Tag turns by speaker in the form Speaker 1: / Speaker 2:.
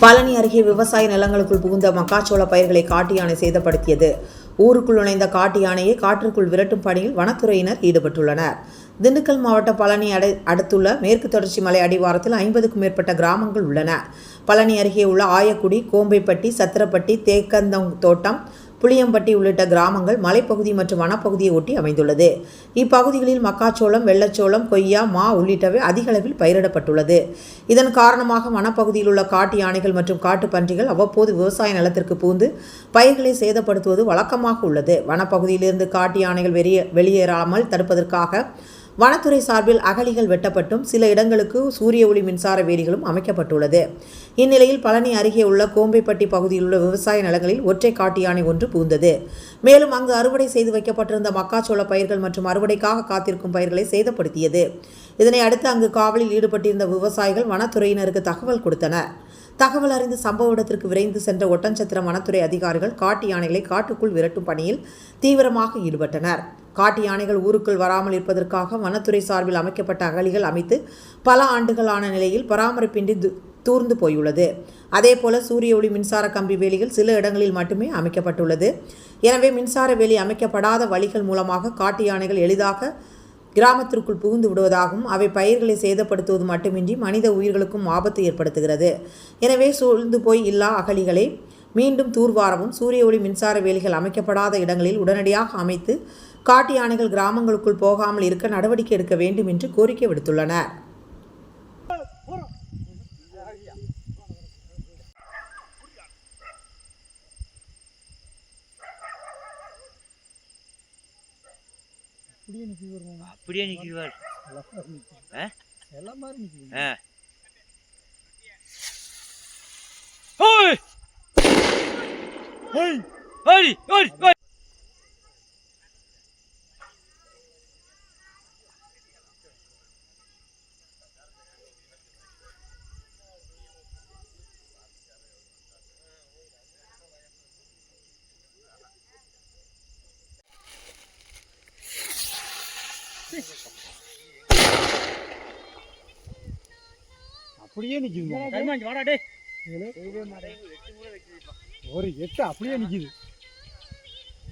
Speaker 1: பழனி அருகே விவசாய நிலங்களுக்குள் புகுந்த மக்காச்சோள பயிர்களை காட்டு யானை சேதப்படுத்தியது. ஊருக்குள் நுழைந்த காட்டு யானையை காற்றுக்குள் விரட்டும் பணியில் வனத்துறையினர் ஈடுபட்டுள்ளனர். திண்டுக்கல் மாவட்ட பழனி அடை அடுத்துள்ள மேற்கு தொடர்ச்சி மலை அடிவாரத்தில் ஐம்பதுக்கும் மேற்பட்ட கிராமங்கள் உள்ளன. பழனி அருகே உள்ள ஆயக்குடி கோம்பைப்பட்டி சத்திரப்பட்டி தேக்கந்தோட்டம் தோட்டம் புளியம்பட்டி உள்ளிட்ட கிராமங்கள் மலைப்பகுதி மற்றும் வனப்பகுதியை ஒட்டி அமைந்துள்ளது. இப்பகுதிகளில் மக்காச்சோளம் வெள்ளச்சோளம் கொய்யா மா உள்ளிட்டவை அதிகளவில் பயிரிடப்பட்டுள்ளது. இதன் காரணமாக வனப்பகுதியில் உள்ள காட்டு யானைகள் மற்றும் காட்டு பன்றிகள் அவ்வப்போது விவசாய நிலத்திற்கு பூந்து பயிர்களை சேதப்படுத்துவது வழக்கமாக உள்ளது. வனப்பகுதியிலிருந்து காட்டு யானைகள் வெளியே வெளியேறாமல் தடுப்பதற்காக வனத்துறை சார்பில் அகழிகள் வெட்டப்பட்டும் சில இடங்களுக்கு சூரிய ஒளி மின்சார வேலிகளும் அமைக்கப்பட்டுள்ளது. இந்நிலையில் பழனி அருகே உள்ள கோம்பைப்பட்டி பகுதியில் உள்ள விவசாய நிலங்களில் ஒற்றை காட்டு யானை ஒன்று புகுந்தது. மேலும் அங்கு அறுவடை செய்து வைக்கப்பட்டிருந்த மக்காச்சோள பயிர்கள் மற்றும் அறுவடைக்காக காத்திருக்கும் பயிர்களை சேதப்படுத்தியது. இதனை அடுத்து அங்கு காவலில் ஈடுபட்டிருந்த விவசாயிகள் வனத்துறையினருக்கு தகவல் கொடுத்தனர். தகவல் அறிந்து சம்பவ இடத்திற்கு விரைந்து சென்ற ஒட்டஞ்சத்திரம் வனத்துறை அதிகாரிகள் காட்டு யானைகளை காட்டுக்குள் விரட்டும் பணியில் தீவிரமாக ஈடுபட்டனர். காட்டு யானைகள் ஊருக்குள் வராமல் இருப்பதற்காக வனத்துறை சார்பில் அமைக்கப்பட்ட அகழிகள் அமைத்து பல ஆண்டுகளான நிலையில் பராமரிப்பின்றி தூர்ந்து போயுள்ளது. அதேபோல சூரிய ஒளி மின்சார கம்பி வேலிகள் சில இடங்களில் மட்டுமே அமைக்கப்பட்டுள்ளது. எனவே மின்சார வேலி அமைக்கப்படாத வழிகள் மூலமாக காட்டு யானைகள் எளிதாக கிராமத்திற்குள் புகுந்து விடுவதாகவும் அவை பயிர்களை சேதப்படுத்துவது மட்டுமின்றி மனித உயிர்களுக்கும் ஆபத்து ஏற்படுத்துகிறது. எனவே சூழ்ந்து போய் இல்லா அகழிகளை மீண்டும் தூர்வாரவும் சூரிய ஒளி மின்சார வேலிகள் அமைக்கப்படாத இடங்களில் உடனடியாக அமைத்து காட்டு யானைகள் கிராமங்களுக்குள் போகாமல் இருக்க நடவடிக்கை எடுக்க வேண்டும் என்று கோரிக்கை விடுத்துள்ளனர்.
Speaker 2: அப்படியே நிற்கி வருவோம்.
Speaker 3: அப்படியே நிற்கிறார் ஆ?
Speaker 2: எல்லாம் மாதிரி நிற்கிது ஏய்
Speaker 3: ஓடி ஓடி ஓடி
Speaker 2: அப்படியே நிற்கிது
Speaker 3: வாடா டேய்
Speaker 2: ஒரு எட்டு அப்படியே நிற்கிது